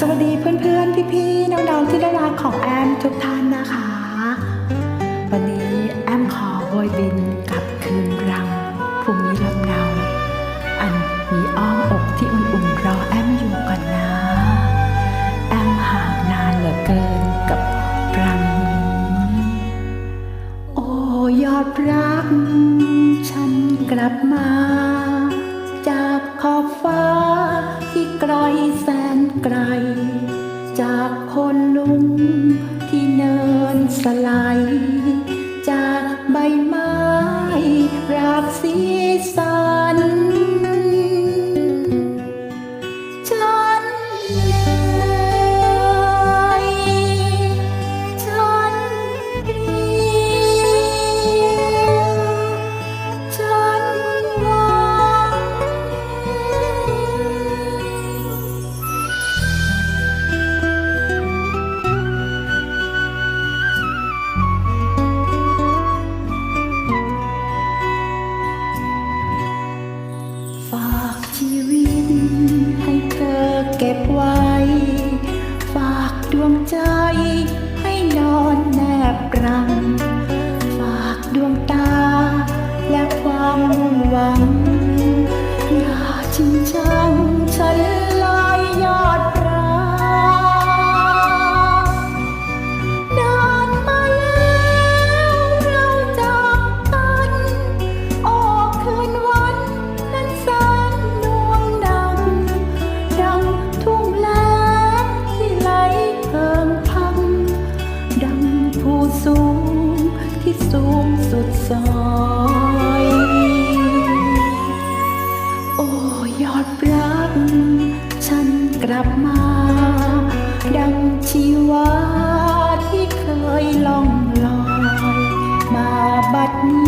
สวัสดีเพื่อนๆ พี่ๆ น้องๆ ที่ได้รักของแอมทุกท่านนะคะ วันนี้แอมขอโบยบินกลับคืนรังภูมิลำเนาอันมีอ้อมอกที่อุ่นๆ รอแอมอยู่ก่อนนะ แอมห่างนานเหลือเกินกับรังนี้โอ้ยอดรัก ฉันกลับมา จากขอบฟ้า ไกลแสนไกล จากคนลุงที่เนินสไลด์จากใบไม้รากสีสัน ซอยโอ้ยอดรัก ฉันกลับมา ดังชีวาที่เคยล่องลอย มาบัดนี้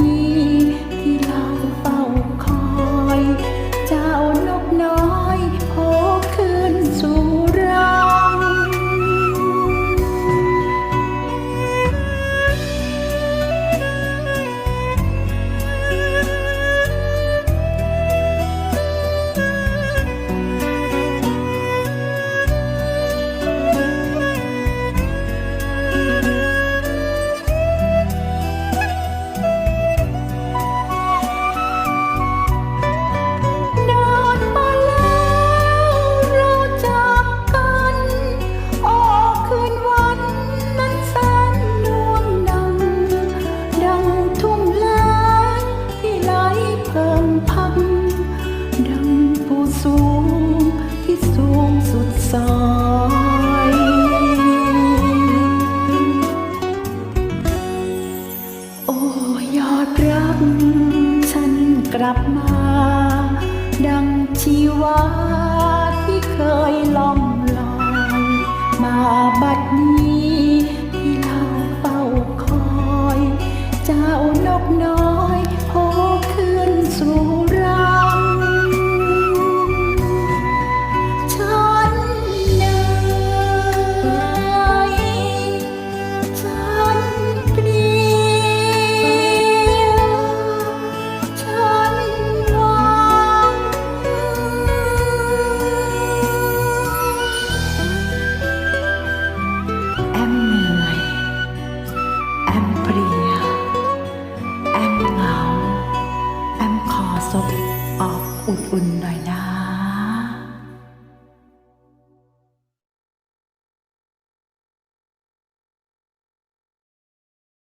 สูงที่สูงสุดสายโอ้ยอดรัก ฉันกลับมา ดังชีวาที่เคยล่องลอย มาบัดนี้